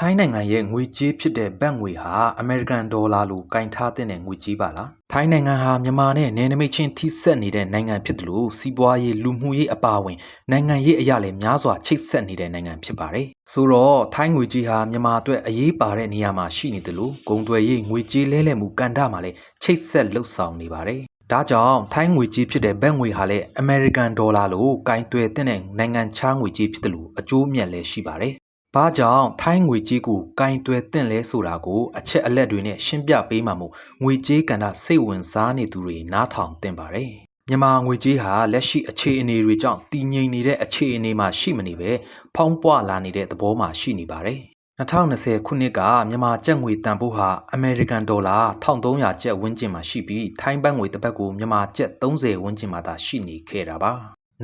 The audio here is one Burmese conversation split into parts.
ထိုင်းနိုင်ငံရဲ့ငွေကြေးဖြစ်တဲ့ဘတ်ငွေဟာအမေရိကန်ဒေါ်လာလိုကင်ထားတဲ့ငွေကြေးပါလားထိုင်းနိုင်ငံဟာမြန်မာနဲ့နယ်နိမိတ်ချင်းထိစပ်နေတဲ့နိုင်ငံဖြစ်တယ်လို့စီးပွားရေးလူမှုရေးအပါအဝင်နိုင်ငံရေးအရာလည်းများစွာချိတ်ဆက်နေတဲ့နိုင်ငံဖြစ်ပါတယ်ဆိုတော့ထိုင်းငွေကြေးဟာမြန်မာအတွက်အရေးပါတဲ့နေရာမှာရှိနေတယ်လို့ဂုံသွယ်ရေးငွေကြေးလဲလှယ်မှုကန်တာမှာလည်းချိတ်ဆက်လှုပ်ဆောင်နေပါတယ်ဒါကြောင့်ထိုင်းငွေကြေးဖြစ်တဲ့ဘတ်ငွေဟာလည်းအမေရိကန်ဒေါ်လာလိုကင်တွယ်တဲ့နိုင်ငံခြားငွေကြေးဖြစ်တယ်လို့အကျိုးမြတ်လည်းရှိပါတယ်။ ဘာကြောင့်ထိုင်းငွေကြေးကိုကင်တွယ်တဲ့လဲဆိုတာကိုအချက်အလက်တွေနဲ့ရှင်းပြပေးမှာမို့ငွေကြေးကဏ္ဍစိတ်ဝင်စားနေသူတွေနားထောင်သင့်ပါတယ်။မြန်မာငွေကြေးဟာလက်ရှိအခြေအနေတွေကြောင့်တည်ငြိမ်နေတဲ့အခြေအနေမှာရှိမနေပဲဖောင်းပွလာနေတဲ့သဘောမှာရှိနေပါတယ်။2020ခုနှစ်ကမြန်မာကျပ်ငွေတန်ဖိုးဟာအမေရိကန်ဒေါ်လာ1300ကျပ်ဝန်းကျင်မှာရှိပြီးထိုင်းဘတ်ငွေတစ်ပတ်ကိုမြန်မာကျပ်30ဝန်းကျင်မှာသာရှိနေခဲ့တာပါ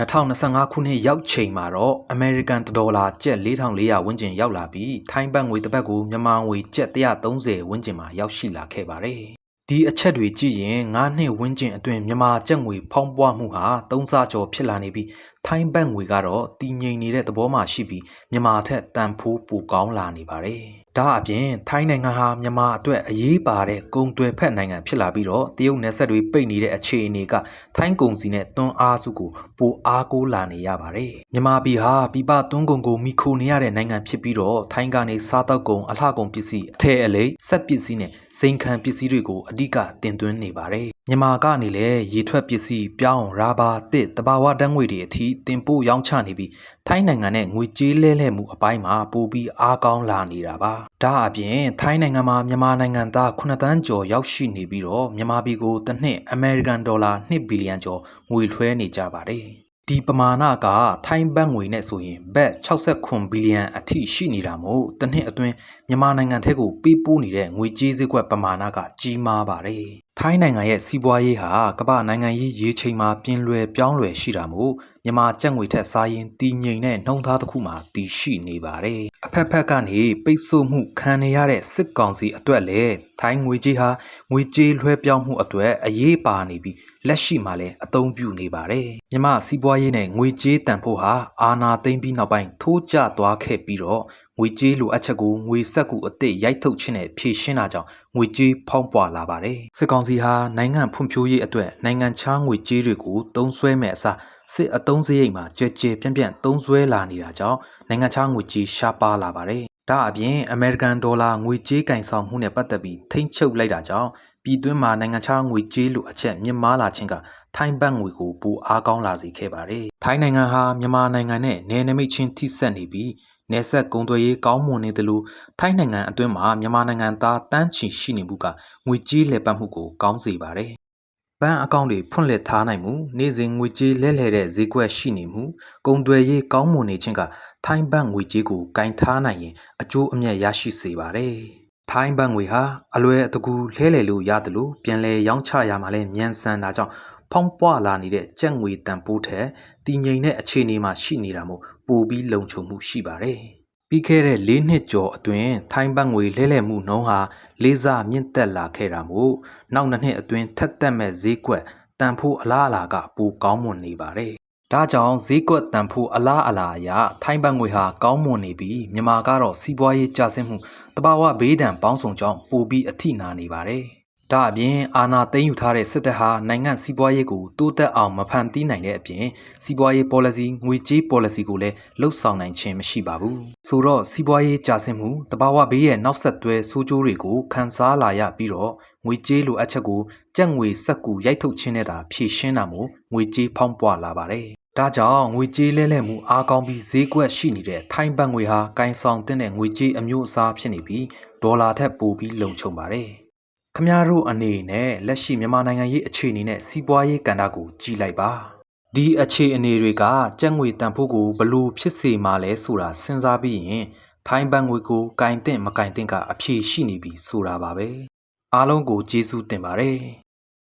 2025ခုနှစ်ရောက်ချိန်မှာတော့အမေရိကန်ဒေါ်လာကျပ်4400ဝန်းကျင်ရောက်လာပြီးထိုင်းဘတ်ငွေတစ်ပတ်ကိုမြန်မာငွေကျပ်130ဝန်းကျင်မှာရောက်ရှိလာခဲ့ပါတယ်ဒီအချက်တွေကြည့်ရင်9နှစ်ဝန်းကျင်အတွင်းမြန်မာကျပ်ငွေဖောင်းပွားမှုဟာ3ဆကျော်ဖြစ်လာနေပြီးထိုင်းဘတ်ငွေကတော့တည်ငြိမ်နေတဲ့သဘောမှရှိပြီးမြန်မာထက်တန်ဖိုးပိုကောင်းလာနေပါတယ်။ ဒါအပြင်ထိုင်းနိုင်ငံဟာမြန်မာအတွက်အရေးပါတဲ့ကုန်သွယ်ဖက်နိုင်ငံဖြစ်လာပြီးတော့တရုတ်နယ်စပ်တွေပိတ်နေတဲ့အခြေအနေကထိုင်းကုန်စီနဲ့တွန်းအားစုကိုပိုအားကိုးလာနေရပါတယ်။မြန်မာပြည်ဟာပြပတွန်းကုန်ကိုမိခိုနေရတဲ့နိုင်ငံဖြစ်ပြီးတော့ထိုင်းကနေစားတောက်ကုန်အလှကုန်ပစ္စည်းအထည်အလိပ်စက်ပစ္စည်းနဲ့စိန်ခံပစ္စည်းတွေကိုအဓိကတင်သွင်းနေပါတယ်။မြန်မာကနေလည်းရေထွက်ပစ္စည်းပြောင်းရာဘာတစ်တဘာဝဓာတ်ငွေတွေအထိတင်ပို့ရောင်းချနေပြီးထိုင်းနိုင်ငံနဲ့ငွေကြေးလဲလှယ်မှုအပိုင်းမှာပိုပြီးအားကောင်းလာနေတာပါဒါအပြင်ထိုင်းနိုင်ငံမှာမြန်မာနိုင်ငံသား9တန်းကျော်ရောက်ရှိနေပြီးတော့မြန်မာပြည်ကိုတစ်နှစ်အမေရိကန်ဒေါ်လာ2ဘီလီယံကျော်ငွေလွှဲနေကြပါတယ်ဒီပမာဏကထိုင်းဘတ်ငွေနဲ့ဆိုရင်ဘတ်69ဘီလီယံအထိရှိနေတာမို့တစ်နှစ်အတွင်းမြန်မာနိုင်ငံထဲကိုပေးပို့နေတဲ့ငွေကြေးစည်းကွက်ပမာဏကကြီးမားပါတယ်။ထိုင်းနိုင်ငံရဲ့စီးပွားရေးဟာကမ္ဘာနိုင်ငံရေးရေချိန်မှာပြင်းလွယ်ပြောင်းလွယ်ရှိတာမို့မြန်မာကျပ်ငွေထက်စားရင်တည်ငြိမ်တဲ့နှုံသားတစ်ခုမှာတည်ရှိနေပါတယ်။အဖက်ဖက်ကနေပိတ်ဆို့မှုခံနေရတဲ့စစ်ကောင်စီအတွက်လည်းထိုင်းငွေကြေးဟာငွေကြေးလွှဲပြောင်းမှုအတွက်အရေးပါနေပြီးလက်ရှိမှာလည်းအသုံးပြုနေပါတယ်။မြန်မာစီးပွားရေးနဲ့ငွေကြေးတန်ဖိုးဟာအာဏာသိမ်းပြီးနောက်ပိုင်းထိုးကျသွားခဲ့ပြီးတော့ငွေကြေးလိုအပ်ချက်ကိုငွေဆက်ကူအစ်စ်ရိုက်ထုတ်ခြင်းနဲ့ဖြည့်ရှင်းတာကြောင့်ငွေကြေးဖောင်းပွာလာပါတယ်။စစ်ကောင်စီဟာနိုင်ငံဖွံ့ဖြိုးရေးအတွက်နိုင်ငံခြားငွေကြေးတွေကိုတုံးဆွဲမဲ့အစားစစ်အုံစရိတ်မှာကြဲကြဲပြန့်ပြန့်တုံးဆွဲလာနေတာကြောင့်နိုင်ငံခြားငွေကြေးရှားပါလာပါတယ်။ဒါအပြင်အမေရိကန်ဒေါ်လာငွေကြေးကင်ဆောင်မှုနဲ့ပတ်သက်ပြီးထိမ့်ချုပ်လိုက်တာကြောင့်ပြည်တွင်းမှာနိုင်ငံခြားငွေကြေးလိုအချက်မြင့်မားလာခြင်းကထိုင်းဘတ်ငွေကိုပိုအားကောင်းလာစေခဲ့ပါတယ်။ထိုင်းနိုင်ငံဟာမြန်မာနိုင်ငံနဲ့နယ်နိမိတ်ချင်းထိစပ်နေပြီး နယ်စပ်ကုန်သွယ်ရေးကောင်းမွန်နေသလိုထိုင်းနိုင်ငံအတွင်းမှာမြန်မာနိုင်ငံသားတန်းချီရှိနေမှုကငွေကြေးလည်ပတ်မှုကိုကောင်းစေပါတယ်ဘဏ်အကောင့်တွေဖွင့်လှစ်ထားနိုင်မှုနေ့စဉ်ငွေကြေးလဲလှယ်တဲ့ဈေးကွက်ရှိနေမှုကုန်သွယ်ရေးကောင်းမွန်နေခြင်းကထိုင်းဘတ်ငွေကြေးကိုကင်ထားနိုင်ရင်အကျိုးအမြတ်ရရှိစေပါတယ်။ထိုင်းဘတ်ငွေဟာအလွယ်တကူလဲလှယ်လို့ရတယ်လို့ပြန်လည်ရောင်းချရမှာလဲမြန်ဆန်တာကြောင့် ဖောင်းပွားလာနေတဲ့ကြက်ငွေတန်ပိုးထက်တည်ငြိမ်တဲ့အခြေအနေမှာရှိနေတာမို့ပိုပြီးလုံခြုံမှုရှိပါတယ်။ပြီးခဲ့တဲ့၄နှစ်ကျော်အတွင်းထိုင်းဘတ်ငွေလဲလှယ်မှုနှုန်းဟာလေးစားမြင့်တက်လာခဲ့တာမို့နောက်နှစ်နှစ်အတွင်းထက်သက်မဲ့ဈေးကွက်တန်ဖိုးအလားအလာကပိုကောင်းမွန်နေပါတယ်။ဒါကြောင့်ဈေးကွက်တန်ဖိုးအလားအလာအရထိုင်းဘတ်ငွေဟာကောင်းမွန်နေပြီးမြန်မာကတော့စီးပွားရေးကျဆင်းမှုတဘာဝဘေးဒဏ်ပေါင်းစုံကြောင့်ပိုပြီးအထိနာနေပါတယ်။ ဒါအပြင်အာဏာသိမ်းယူထားတဲ့စစ်တပ်ဟာနိုင်ငံစီးပွားရေးကိုတိုးတက်အောင်မဖန်တီးနိုင်တဲ့အပြင်စီးပွားရေး policy ငွေကြေး policy ကိုလည်းလှုပ်ဆောင်နိုင်ခြင်းမရှိပါဘူးဆိုတော့စီးပွားရေးကျဆင်းမှုတဘာဝဘေးရဲ့နောက်ဆက်တွဲဆိုးကျိုးတွေကိုခံစားလာရပြီးတော့ငွေကြေးလိုအပ်ချက်ကိုကြက်ငွေစက်ကူရိုက်ထုတ်ခြင်းနဲ့သာဖြည့်ရှင်းတာမို့ငွေကြေးဖောင်းပွားလာပါတယ်ဒါကြောင့်ငွေကြေးလဲလှယ်မှုအားကောင်းပြီးဈေးကွက်ရှိနေတဲ့ထိုင်းဘတ်ငွေဟာကိုင်ဆောင်တဲ့ငွေကြေးအမျိုးအစားဖြစ်နေပြီးဒေါ်လာထက်ပိုပြီးလုံခြုံပါတယ် ခမားတို့အနေနဲ့လက်ရှိမြန်မာနိုင်ငံရေးအခြေအနေနဲ့စီးပွားရေးကဏ္ဍကိုကြည်လိုက်ပါဒီအခြေအနေတွေကကြက်ငွေတန်ဖိုးကိုဘလို့ဖြစ်စေမှာလဲဆိုတာစဉ်းစားပြီးရင်ထိုင်းဘတ်ငွေကိုကင်တဲ့မကင်တဲ့ကအဖြေရှိနေပြီဆိုတာပါပဲအားလုံးကိုကျေးဇူးတင်ပါတယ်